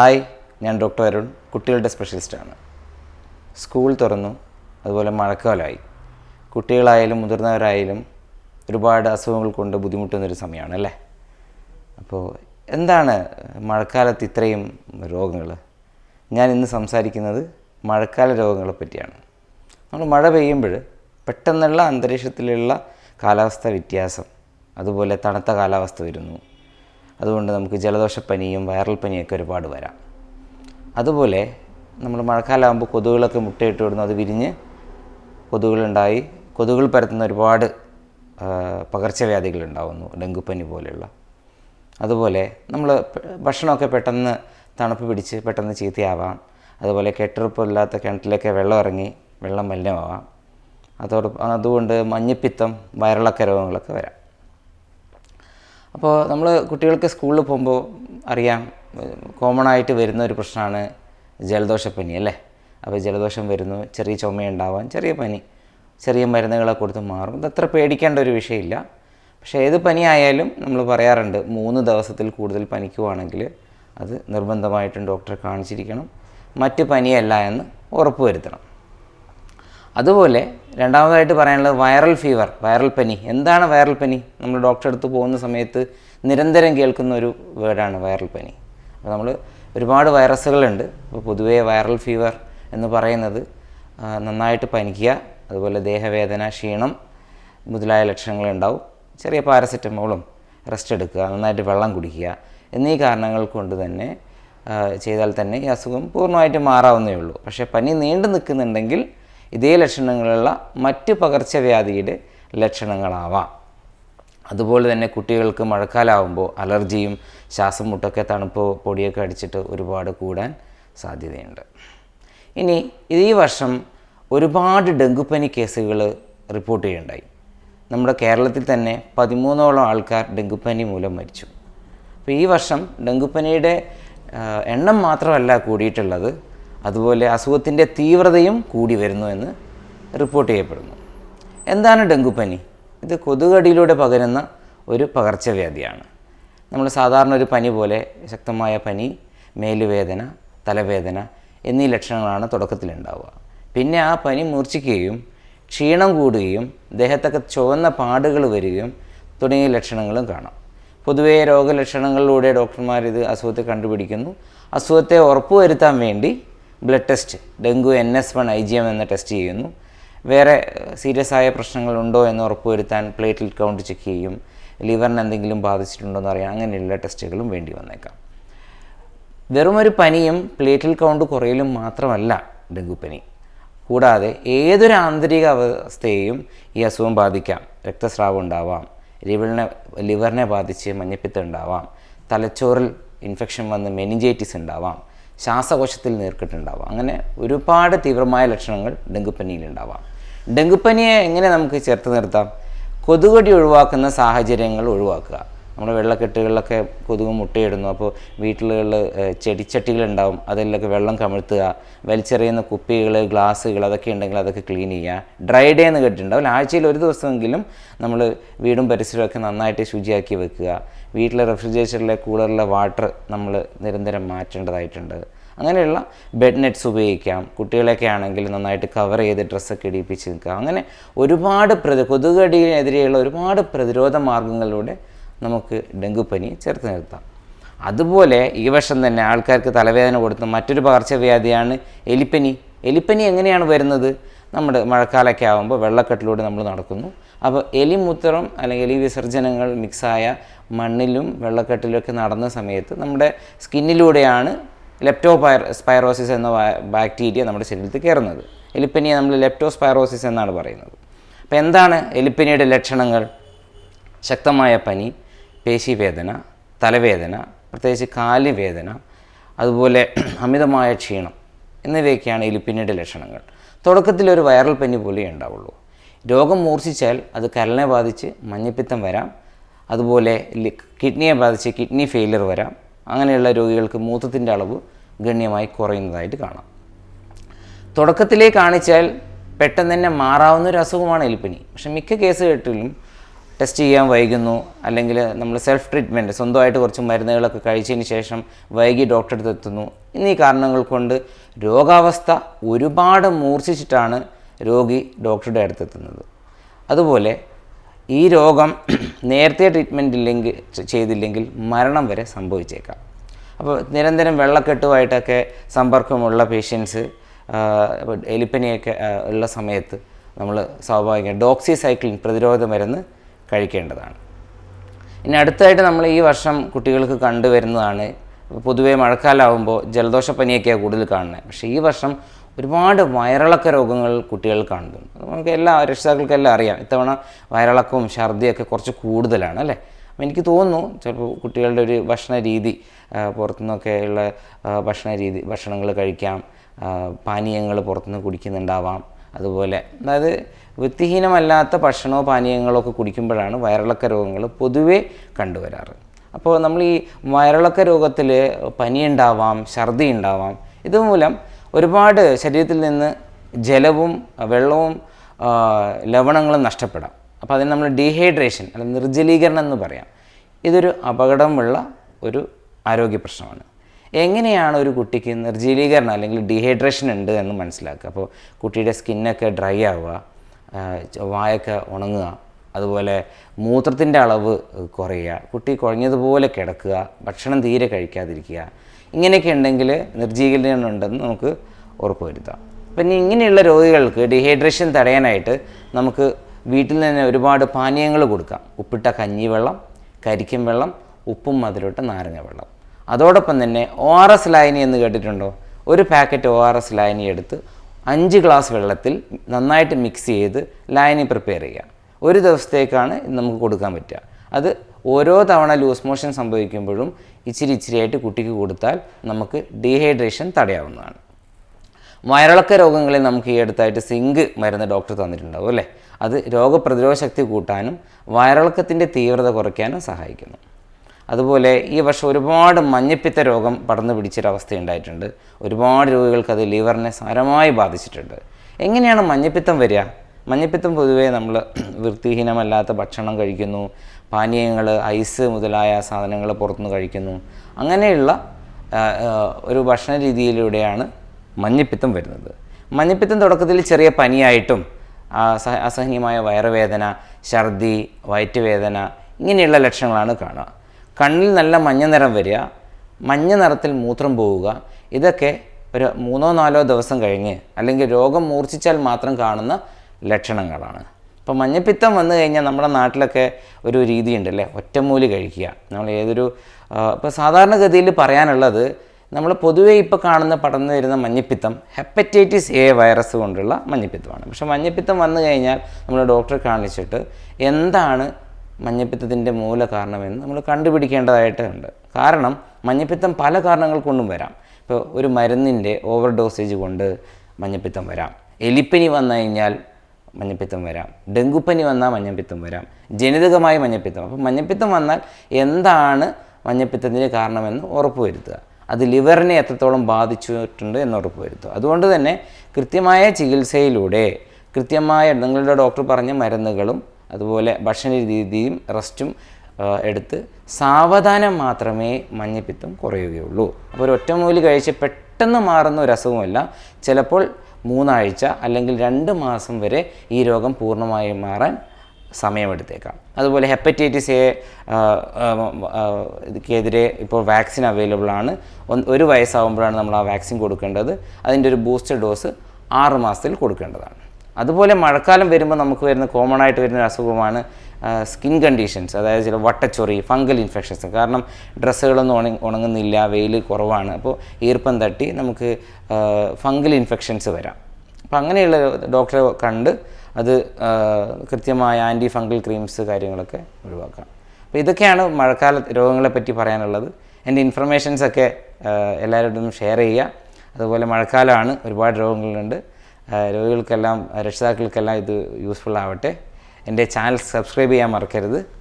Hi ഞാൻ doctor Arun കുട്ടികളുടെ സ്പെഷ്യലിസ്റ്റാണ്. School തുറന്നു അതുപോലെ മഴക്കാലമായി. കുട്ടികളായാലും മുതിർന്നവരായാലും ഒരുപാട് അസുഖങ്ങൾ കൊണ്ട് ബുദ്ധിമുട്ടുന്നൊരു സമയമാണ് അല്ലേ? അപ്പോൾ എന്താണ് മഴക്കാലത്ത് ഇത്രയും രോഗങ്ങൾ? ഞാൻ ഇന്ന് സംസാരിക്കുന്നത് മഴക്കാല രോഗങ്ങളെ പറ്റിയാണ്. നമ്മൾ മഴ പെയ്യുമ്പോൾ പെട്ടെന്നുള്ള അന്തരീക്ഷത്തിലുള്ള കാലാവസ്ഥ വ്യത്യാസം അതുപോലെ തണുത്ത കാലാവസ്ഥ വരുന്നു അതുകൊണ്ട് നമുക്ക് ജലദോഷപ്പനിയും വൈറൽ പനിയൊക്കെ ഒരുപാട് വരാം. അതുപോലെ നമ്മൾ മഴക്കാലമാകുമ്പോൾ കൊതുകുകളൊക്കെ മുട്ടയിട്ട് വിടുന്നു അത് വിരിഞ്ഞ് കൊതുകുകളുണ്ടായി. കൊതുകുകൾ പരത്തുന്ന ഒരുപാട് പകർച്ചവ്യാധികൾ ഉണ്ടാവുന്നു ഡെങ്കുപ്പനി പോലെയുള്ള. അതുപോലെ നമ്മൾ ഭക്ഷണമൊക്കെ പെട്ടെന്ന് തണുപ്പ് പിടിച്ച് പെട്ടെന്ന് ചീത്തയാവാം. അതുപോലെ കെട്ടുറപ്പില്ലാത്ത കിണറ്റിലൊക്കെ വെള്ളം ഇറങ്ങി വെള്ളം മലിനമാവാം. അതോടൊപ്പം അതുകൊണ്ട് മഞ്ഞപ്പിത്തം വയറിളക്ക രോഗങ്ങളൊക്കെ വരാം. അപ്പോൾ നമ്മൾ കുട്ടികൾക്ക് സ്കൂളിൽ പോകുമ്പോൾ അറിയാം കോമൺ ആയിട്ട് വരുന്ന ഒരു പ്രശ്നമാണ് ജലദോഷപ്പനി അല്ലേ? അപ്പോൾ ജലദോഷം വരുന്നു ചെറിയ ചുമയുണ്ടാവാം ചെറിയ പനി ചെറിയ മരുന്നുകളെ കൊടുത്ത് മാറും. ഇതത്ര പേടിക്കേണ്ട ഒരു വിഷയമില്ല. പക്ഷേ ഏത് പനിയായാലും നമ്മൾ പറയാറുണ്ട് മൂന്ന് ദിവസത്തിൽ കൂടുതൽ പനിക്കുവാണെങ്കിൽ അത് നിർബന്ധമായിട്ടും ഡോക്ടറെ കാണിച്ചിരിക്കണം. മറ്റ് പനിയല്ല എന്ന് ഉറപ്പ് വരുത്തണം അതുപോലെ രണ്ടാമതായിട്ട് പറയാനുള്ളത് വൈറൽ ഫീവർ വൈറൽ പനി. എന്താണ് വൈറൽ പനി? നമ്മൾ ഡോക്ടറെ അടുത്ത് പോകുന്ന സമയത്ത് നിരന്തരം കേൾക്കുന്ന ഒരു വേർഡാണ് വൈറൽ പനി. അപ്പോൾ നമ്മൾ ഒരുപാട് വൈറസുകളുണ്ട് അപ്പോൾ പൊതുവേ വൈറൽ ഫീവർ എന്ന് പറയുന്നത് നന്നായിട്ട് പനിക്കുക അതുപോലെ ദേഹവേദന ക്ഷീണം മുതലായ ലക്ഷണങ്ങളുണ്ടാവും. ചെറിയ പാരസെറ്റമോളും റെസ്റ്റ് എടുക്കുക നന്നായിട്ട് വെള്ളം കുടിക്കുക എന്നീ കാരണങ്ങൾ കൊണ്ട് തന്നെ ചെയ്താൽ തന്നെ ഈ അസുഖം പൂർണമായിട്ട് മാറാവുന്നേ ഉള്ളൂ. പക്ഷേ പനി നീണ്ടു നിൽക്കുന്നുണ്ടെങ്കിൽ ഇതേ ലക്ഷണങ്ങളുള്ള മറ്റ് പകർച്ചവ്യാധിയുടെ ലക്ഷണങ്ങളാവാം. അതുപോലെ തന്നെ കുട്ടികൾക്ക് മഴക്കാലാവുമ്പോൾ അലർജിയും ശ്വാസം മുട്ടൊക്കെ തണുപ്പ് പൊടിയൊക്കെ അടിച്ചിട്ട് ഒരുപാട് കൂടാൻ സാധ്യതയുണ്ട്. ഇനി ഈ വർഷം ഒരുപാട് ഡെങ്കുപ്പനി കേസുകൾ റിപ്പോർട്ട് ചെയ്യുണ്ടായി നമ്മുടെ കേരളത്തിൽ തന്നെ പതിമൂന്നോളം ആൾക്കാർ ഡെങ്കുപ്പനി മൂലം മരിച്ചു. അപ്പോൾ ഈ വർഷം ഡെങ്കുപ്പനിയുടെ എണ്ണം മാത്രമല്ല കൂടിയിട്ടുള്ളത് അതുപോലെ അസുഖത്തിന്റെ തീവ്രതയും കൂടി വരുന്നു എന്ന് റിപ്പോർട്ട് ചെയ്യപ്പെടുന്നു. എന്താണ് ഡെങ്കുപ്പനി? ഇത് കൊതുകടിയിലൂടെ പകരുന്ന ഒരു പകർച്ചവ്യാധിയാണ്. നമ്മൾ സാധാരണ ഒരു പനി പോലെ ശക്തമായ പനി മേലുവേദന തലവേദന എന്നീ ലക്ഷണങ്ങളാണ് തുടക്കത്തിലുണ്ടാവുക. പിന്നെ ആ പനി മൂർച്ഛിക്കുകയും ക്ഷീണം കൂടുകയും ദേഹത്തൊക്കെ ചുവന്ന പാടുകൾ വരികയും തുടങ്ങിയ ലക്ഷണങ്ങളും കാണാം. പൊതുവേ രോഗലക്ഷണങ്ങളിലൂടെ ഡോക്ടർമാർ ഇത് അസുഖത്തെ കണ്ടുപിടിക്കുന്നു. അസുഖത്തെ ഉറപ്പുവരുത്താൻ വേണ്ടി blood test. Dengue N S one I G M എന്ന ടെസ്റ്റ് ചെയ്യുന്നു. വേറെ സീരിയസ് ആയ പ്രശ്നങ്ങളുണ്ടോ എന്ന് ഉറപ്പുവരുത്താൻ പ്ലേറ്റ്ലെറ്റ് കൗണ്ട് ചെക്ക് ചെയ്യും. ലിവറിന് എന്തെങ്കിലും ബാധിച്ചിട്ടുണ്ടോ എന്ന് അറിയാൻ അങ്ങനെയുള്ള ടെസ്റ്റുകളും വേണ്ടി വന്നേക്കാം. വെറുമൊരു പനിയും പ്ലേറ്റിൽ കൗണ്ട് കുറയലും മാത്രമല്ല ഡെങ്കുപ്പനി കൂടാതെ ഏതൊരു ആന്തരിക അവസ്ഥയെയും ഈ അസുഖം ബാധിക്കാം. രക്തസ്രാവം ഉണ്ടാവാം. ലിവറിനെ ലിവറിനെ ബാധിച്ച് മഞ്ഞപ്പിത്തം ഉണ്ടാവാം. തലച്ചോറിൽ ഇൻഫെക്ഷൻ വന്ന് മെനിഞ്ചൈറ്റിസ് ഉണ്ടാവാം. ശ്വാസകോശത്തിൽ നീർക്കെട്ടുണ്ടാവാം. അങ്ങനെ ഒരുപാട് തീവ്രമായ ലക്ഷണങ്ങൾ ഡെങ്കുപ്പനിയിൽ ഉണ്ടാവാം. ഡെങ്കുപ്പനിയെ എങ്ങനെ നമുക്ക് ചേർത്ത് നിർത്താം? കൊതുകടി ഒഴിവാക്കുന്ന സാഹചര്യങ്ങൾ ഒഴിവാക്കുക. നമ്മുടെ വെള്ളക്കെട്ടുകളിലൊക്കെ കൊതുക് മുട്ടയിടുന്നു. അപ്പോൾ വീട്ടിലുകളിൽ ചെടിച്ചട്ടികളുണ്ടാവും. അതിലൊക്കെ വെള്ളം കമിഴ്ത്തുക. വലിച്ചെറിയുന്ന കുപ്പികൾ ഗ്ലാസ്സുകൾ അതൊക്കെ ഉണ്ടെങ്കിൽ അതൊക്കെ ക്ലീൻ ചെയ്യുക. ഡ്രൈ ഡേ എന്ന് കേട്ടിട്ടുണ്ടാവും ആഴ്ചയിൽ ഒരു ദിവസമെങ്കിലും നമ്മൾ വീടും പരിസരമൊക്കെ നന്നായിട്ട് ശുചിയാക്കി വെക്കുക. വീട്ടിലെ റെഫ്രിജറേറ്ററിലെ കൂളറിലെ വാട്ടർ നമ്മൾ നിരന്തരം മാറ്റേണ്ടതായിട്ടുണ്ട്. അങ്ങനെയുള്ള ബെഡ് നെറ്റ്സ് ഉപയോഗിക്കാം. കുട്ടികളെയൊക്കെ ആണെങ്കിൽ നന്നായിട്ട് കവർ ചെയ്ത് ഡ്രസ്സൊക്കെ ഇടിപ്പിച്ച് നിൽക്കുക. അങ്ങനെ ഒരുപാട് പ്രതി കൊതുകടിയെതിരെയുള്ള ഒരുപാട് പ്രതിരോധ മാർഗങ്ങളിലൂടെ നമുക്ക് ഡെങ്കുപ്പനി ചേർത്ത് നിർത്താം. അതുപോലെ ഈ വർഷം തന്നെ ആൾക്കാർക്ക് തലവേദന കൊടുത്ത മറ്റൊരു പകർച്ചവ്യാധിയാണ് എലിപ്പനി. എലിപ്പനി എങ്ങനെയാണ് വരുന്നത്? നമ്മുടെ മഴക്കാലമൊക്കെ ആകുമ്പോൾ വെള്ളക്കെട്ടിലൂടെ നമ്മൾ നടക്കുന്നു. അപ്പോൾ എലിമൂത്രം അല്ലെങ്കിൽ എലി വിസർജനങ്ങൾ മിക്സായ മണ്ണിലും വെള്ളക്കെട്ടിലൊക്കെ നടന്ന സമയത്ത് നമ്മുടെ സ്കിന്നിലൂടെയാണ് ലെപ്റ്റോപൈർ സ്പൈറോസിസ് എന്ന ബാക്ടീരിയ നമ്മുടെ ശരീരത്തിൽ കയറുന്നത്. എലിപ്പനിയെ നമ്മൾ ലെപ്റ്റോസ്പൈറോസിസ് എന്നാണ് പറയുന്നത്. അപ്പോൾ എന്താണ് എലിപ്പനിയുടെ ലക്ഷണങ്ങൾ? ശക്തമായ പനി പേശിവേദന തലവേദന പ്രത്യേകിച്ച് കാലുവേദന അതുപോലെ അമിതമായ ക്ഷീണം എന്നിവയൊക്കെയാണ് എലിപ്പനിയുടെ ലക്ഷണങ്ങൾ. തുടക്കത്തിൽ ഒരു വൈറൽ പനി പോലെ ഉണ്ടാവുള്ളൂ. രോഗം മൂർച്ഛിച്ചാൽ അത് കരളിനെ ബാധിച്ച് മഞ്ഞപ്പിത്തം വരാം. അതുപോലെ കിഡ്നിയെ ബാധിച്ച് കിഡ്നി ഫെയിലിയർ വരാം. അങ്ങനെയുള്ള രോഗികൾക്ക് മൂത്രത്തിന്റെ അളവ് ഗണ്യമായി കുറയുന്നതായിട്ട് കാണാം. തുടക്കത്തിലേ കാണിച്ചാൽ പെട്ടെന്ന് തന്നെ മാറാവുന്ന ഒരു അസുഖമാണ് എലിപ്പനി. പക്ഷെ മിക്ക കേസുകളിലും ടെസ്റ്റ് ചെയ്യാൻ വൈകുന്നു അല്ലെങ്കിൽ നമ്മൾ സെൽഫ് ട്രീറ്റ്മെന്റ് സ്വന്തമായിട്ട് കുറച്ച് മരുന്നുകളൊക്കെ കഴിച്ചതിന് ശേഷം വൈകി ഡോക്ടറെ അടുത്ത് എത്തുന്നു. എന്നീ കാരണങ്ങൾ കൊണ്ട് രോഗാവസ്ഥ ഒരുപാട് മൂർച്ഛിച്ചിട്ടാണ് രോഗി ഡോക്ടറുടെ അടുത്തെത്തുന്നത് അതുപോലെ ഈ രോഗം നേരത്തെ ട്രീറ്റ്മെന്റ് ഇല്ലെങ്കിൽ ചെയ്തില്ലെങ്കിൽ മരണം വരെ സംഭവിച്ചേക്കാം. അപ്പോൾ നിരന്തരം വെള്ളക്കെട്ടുമായിട്ടൊക്കെ സമ്പർക്കമുള്ള പേഷ്യൻസ് എലിപ്പനിയൊക്കെ ഉള്ള സമയത്ത് നമ്മൾ സ്വാഭാവികം ഡോക്സിസൈക്ലിൻ പ്രതിരോധ മരുന്ന് കഴിക്കേണ്ടതാണ്. ഇനി അടുത്തായിട്ട് നമ്മൾ ഈ വർഷം കുട്ടികൾക്ക് കണ്ടുവരുന്നതാണ്. പൊതുവേ മഴക്കാലമാകുമ്പോൾ ജലദോഷപ്പനിയൊക്കെയാണ് കൂടുതൽ കാണുന്നത്. പക്ഷേ ഈ വർഷം ഒരുപാട് വയറിളക്ക രോഗങ്ങൾ കുട്ടികൾ കാണുന്നുണ്ട്. നമുക്ക് എല്ലാ രക്ഷിതാക്കൾക്കെല്ലാം അറിയാം. ഇത്തവണ വയറിളക്കവും ഛർദിയൊക്കെ കുറച്ച് കൂടുതലാണ് അല്ലേ? അപ്പം എനിക്ക് തോന്നുന്നു ചിലപ്പോൾ കുട്ടികളുടെ ഒരു ഭക്ഷണ രീതി പുറത്തുനിന്നൊക്കെയുള്ള ഭക്ഷണ രീതി ഭക്ഷണങ്ങൾ കഴിക്കാം. പാനീയങ്ങൾ പുറത്തുനിന്ന് കുടിക്കുന്നുണ്ടാവാം. അതുപോലെ. അതായത് വൃത്തിഹീനമല്ലാത്ത ഭക്ഷണമോ പാനീയങ്ങളോ ഒക്കെ കുടിക്കുമ്പോഴാണ് വയറിളക്ക രോഗങ്ങൾ പൊതുവേ കണ്ടുവരാറ്. അപ്പോൾ നമ്മൾ ഈ വയറിളക്ക രോഗത്തിൽ പനി ഉണ്ടാവാം ഛർദി ഉണ്ടാവാം ഇതുമൂലം ഒരുപാട് ശരീരത്തിൽ നിന്ന് ജലവും വെള്ളവും ലവണങ്ങളും നഷ്ടപ്പെടാം. അപ്പോൾ അതിന് നമ്മൾ ഡീഹൈഡ്രേഷൻ അല്ലെങ്കിൽ നിർജലീകരണം എന്ന് പറയാം. ഇതൊരു അപകടമുള്ള ഒരു ആരോഗ്യ പ്രശ്നമാണ്. എങ്ങനെയാണ് ഒരു കുട്ടിക്ക് നിർജലീകരണം അല്ലെങ്കിൽ ഡീഹൈഡ്രേഷൻ ഉണ്ട് എന്ന് മനസ്സിലാക്കുക? അപ്പോൾ കുട്ടിയുടെ സ്കിന്നൊക്കെ ഡ്രൈ ആവുക വായൊക്കെ ഉണങ്ങുക അതുപോലെ മൂത്രത്തിന്റെ അളവ് കുറയുക കുട്ടി കുഴഞ്ഞതുപോലെ കിടക്കുക ഭക്ഷണം തീരെ കഴിക്കാതിരിക്കുക ഇങ്ങനെയൊക്കെ ഉണ്ടെങ്കിൽ നിർജീകരണം ഉണ്ടെന്ന് നമുക്ക് ഉറപ്പുവരുത്താം. പിന്നെ ഇങ്ങനെയുള്ള രോഗികൾക്ക് ഡീഹൈഡ്രേഷൻ തടയാനായിട്ട് നമുക്ക് വീട്ടിൽ തന്നെ ഒരുപാട് പാനീയങ്ങൾ കൊടുക്കാം. ഉപ്പിട്ട കഞ്ഞിവെള്ളം കരിക്കും വെള്ളം ഉപ്പും മധുരമിട്ട നാരങ്ങ വെള്ളം. അതോടൊപ്പം തന്നെ ഒ ആർ എസ് ലായനി എന്ന് കേട്ടിട്ടുണ്ടോ? ഒരു പാക്കറ്റ് ഒ ആർ എസ് ലായനി എടുത്ത് അഞ്ച് ഗ്ലാസ് വെള്ളത്തിൽ നന്നായിട്ട് മിക്സ് ചെയ്ത് ലായനി പ്രിപ്പയർ ചെയ്യുക. ഒരു ദിവസത്തേക്കാണ് നമുക്ക് കൊടുക്കാൻ പറ്റുക. അത് ഓരോ തവണ ലൂസ് മോഷൻ സംഭവിക്കുമ്പോഴും ഇച്ചിരി ഇച്ചിരിയായിട്ട് കുട്ടിക്ക് കൊടുത്താൽ നമുക്ക് ഡീഹൈഡ്രേഷൻ തടയാവുന്നതാണ്. വയറിളക്ക രോഗങ്ങളിൽ നമുക്ക് ഈ അടുത്തായിട്ട് സിങ്ക് മരുന്ന് ഡോക്ടർ തന്നിട്ടുണ്ടാവും അല്ലേ? അത് രോഗപ്രതിരോധ ശക്തി കൂട്ടാനും വയറിളക്കത്തിന്റെ തീവ്രത കുറയ്ക്കാനും സഹായിക്കുന്നു. അതുപോലെ ഈ വർഷം ഒരുപാട് മഞ്ഞപ്പിത്ത രോഗം പടർന്നു പിടിച്ചൊരവസ്ഥ ഉണ്ടായിട്ടുണ്ട് ഒരുപാട് രോഗികൾക്ക് അത് ലിവറിനെ സാരമായി ബാധിച്ചിട്ടുണ്ട്. എങ്ങനെയാണ് മഞ്ഞപ്പിത്തം വരിക? മഞ്ഞപ്പിത്തം പൊതുവേ നമ്മൾ വൃത്തിഹീനമല്ലാത്ത ഭക്ഷണം കഴിക്കുന്നു പാനീയങ്ങൾ ഐസ് മുതലായ സാധനങ്ങൾ പുറത്തുനിന്ന് കഴിക്കുന്നു. അങ്ങനെയുള്ള ഒരു ഭക്ഷണ രീതിയിലൂടെയാണ് മഞ്ഞപ്പിത്തം വരുന്നത്. മഞ്ഞപ്പിത്തം തുടക്കത്തിൽ ചെറിയ പനിയായിട്ടും അസഹ അസഹനീയമായ വയറുവേദന ഛർദി വയറ്റുവേദന ഇങ്ങനെയുള്ള ലക്ഷണങ്ങളാണ് കാണുക. കണ്ണിൽ നല്ല മഞ്ഞ നിറം വരിക മഞ്ഞ നിറത്തിൽ മൂത്രം പോവുക ഇതൊക്കെ ഒരു മൂന്നോ നാലോ ദിവസം കഴിഞ്ഞ് അല്ലെങ്കിൽ രോഗം മൂർച്ഛിച്ചാൽ മാത്രം കാണുന്ന ലക്ഷണങ്ങളാണ്. ഇപ്പോൾ മഞ്ഞപ്പിത്തം വന്നു കഴിഞ്ഞാൽ നമ്മുടെ നാട്ടിലൊക്കെ ഒരു രീതിയുണ്ട് അല്ലേ ഒറ്റമൂലി കഴിക്കുക. നമ്മൾ ഏതൊരു ഇപ്പോൾ സാധാരണഗതിയിൽ പറയാനുള്ളത് നമ്മൾ പൊതുവേ ഇപ്പോൾ കാണുന്ന പടർന്നു വരുന്ന മഞ്ഞപ്പിത്തം ഹെപ്പറ്റൈറ്റിസ് എ വൈറസ് കൊണ്ടുള്ള മഞ്ഞപ്പിത്തമാണ്. പക്ഷേ മഞ്ഞപ്പിത്തം വന്നു കഴിഞ്ഞാൽ നമ്മൾ ഡോക്ടറെ കാണിച്ചിട്ട് എന്താണ് മഞ്ഞപ്പിത്തത്തിന്റെ മൂല കാരണമെന്ന് നമ്മൾ കണ്ടുപിടിക്കേണ്ടതായിട്ടുണ്ട് കാരണം മഞ്ഞപ്പിത്തം പല കാരണങ്ങൾ കൊണ്ടും വരാം. ഇപ്പോൾ ഒരു മരുന്നിന്റെ ഓവർ ഡോസേജ് കൊണ്ട് മഞ്ഞപ്പിത്തം വരാം. എലിപ്പനി വന്നു കഴിഞ്ഞാൽ മഞ്ഞപ്പിത്തം വരാം. ഡെങ്കുപ്പനി വന്നാൽ മഞ്ഞപ്പിത്തം വരാം. ജനിതകമായി മഞ്ഞപ്പിത്തം. അപ്പോൾ മഞ്ഞപ്പിത്തം വന്നാൽ എന്താണ് മഞ്ഞപ്പിത്തത്തിന് കാരണമെന്ന് ഉറപ്പുവരുത്തുക. അത് ലിവറിനെ എത്രത്തോളം ബാധിച്ചിട്ടുണ്ട് എന്ന് ഉറപ്പുവരുത്തുക. അതുകൊണ്ട് തന്നെ കൃത്യമായ ചികിത്സയിലൂടെ കൃത്യമായ നിങ്ങളുടെ ഡോക്ടർ പറഞ്ഞ മരുന്നുകളും അതുപോലെ ഭക്ഷണ രീതിയും റെസ്റ്റും എടുത്ത് സാവധാനം മാത്രമേ മഞ്ഞപ്പിത്തം കുറയുകയുള്ളൂ. അപ്പോൾ ഒരു ഒറ്റമൂലി കഴിച്ച് പെട്ടെന്ന് മാറുന്ന ഒരു അസുഖമല്ല ചിലപ്പോൾ മൂന്നാഴ്ച അല്ലെങ്കിൽ രണ്ട് മാസം വരെ ഈ രോഗം പൂർണമായും മാറാൻ സമയമെടുത്തേക്കാം. അതുപോലെ ഹെപ്പറ്റൈറ്റിസ് എ ഇതിക്കെതിരെ ഇപ്പോൾ വാക്സിൻ അവൈലബിൾ ആണ്. ഒരു വയസ്സാകുമ്പോഴാണ് നമ്മൾ ആ വാക്സിൻ കൊടുക്കേണ്ടത്. അതിന്റെ ഒരു ബൂസ്റ്റർ ഡോസ് ആറ് മാസത്തിൽ കൊടുക്കേണ്ടതാണ്. അതുപോലെ മഴക്കാലം വരുമ്പോൾ നമുക്ക് വരുന്ന കോമൺ ആയിട്ട് വരുന്ന അസുഖമാണ് സ്കിൻ കണ്ടീഷൻസ് അതായത് ചില വട്ടച്ചൊറി ഫംഗൽ ഇൻഫെക്ഷൻസ് കാരണം ഡ്രസ്സുകളൊന്നും ഉണങ്ങി ഉണങ്ങുന്നില്ല വെയിൽ കുറവാണ്. അപ്പോൾ ഈർപ്പം തട്ടി നമുക്ക് ഫംഗൽ ഇൻഫെക്ഷൻസ് വരാം. അപ്പം അങ്ങനെയുള്ള ഡോക്ടറെ കണ്ട് അത് കൃത്യമായ ആന്റി ഫംഗൽ ക്രീംസ് കാര്യങ്ങളൊക്കെ ഒഴിവാക്കാം. അപ്പോൾ ഇതൊക്കെയാണ് മഴക്കാല രോഗങ്ങളെ പറ്റി പറയാനുള്ളത്. എന്റെ ഇൻഫർമേഷൻസൊക്കെ എല്ലാവരോടും ഷെയർ ചെയ്യുക. അതുപോലെ മഴക്കാലമാണ് ഒരുപാട് രോഗങ്ങളുണ്ട്. രോഗികൾക്കെല്ലാം രക്ഷിതാക്കൾക്കെല്ലാം ഇത് യൂസ്ഫുൾ ആവട്ടെ. എന്റെ ചാനൽ സബ്സ്ക്രൈബ് ചെയ്യാൻ മറക്കരുത്.